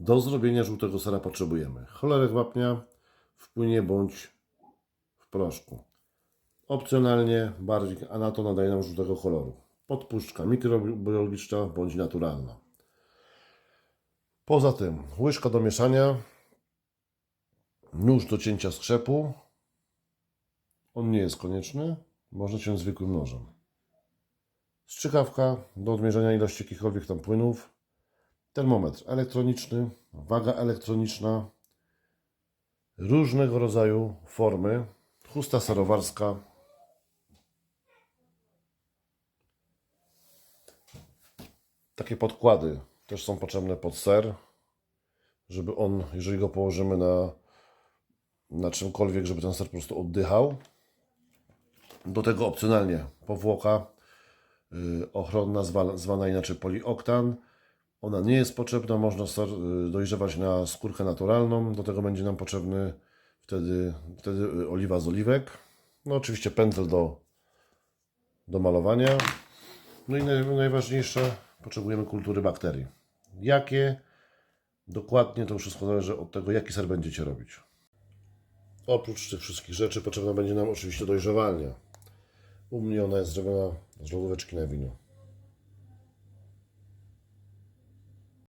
Do zrobienia żółtego sera potrzebujemy cholerek wapnia w płynie bądź w proszku. Opcjonalnie barwnik a na to nadaje nam żółtego koloru. Podpuszczka mikrobiologiczna bądź naturalna. Poza tym łyżka do mieszania, nóż do cięcia skrzepu. On nie jest konieczny, można ciąć zwykłym nożem. Strzykawka do odmierzenia ilości jakichkolwiek tam płynów. Termometr elektroniczny, waga elektroniczna, różnego rodzaju formy, chusta serowarska, takie podkłady też są potrzebne pod ser, żeby on, jeżeli go położymy na, na czymkolwiek, żeby ten ser po prostu oddychał. Do tego opcjonalnie powłoka y, ochronna, zwa, zwana inaczej polioktan. Ona nie jest potrzebna, można y, dojrzewać na skórkę naturalną. Do tego będzie nam potrzebny wtedy, wtedy y, oliwa z oliwek. No oczywiście pędzel do, do malowania. No i naj, najważniejsze, potrzebujemy kultury bakterii. Jakie? Dokładnie to wszystko zależy od tego, jaki ser będziecie robić. Oprócz tych wszystkich rzeczy potrzebna będzie nam oczywiście dojrzewalnia. U mnie ona jest zrobiona z lodóweczki na wino.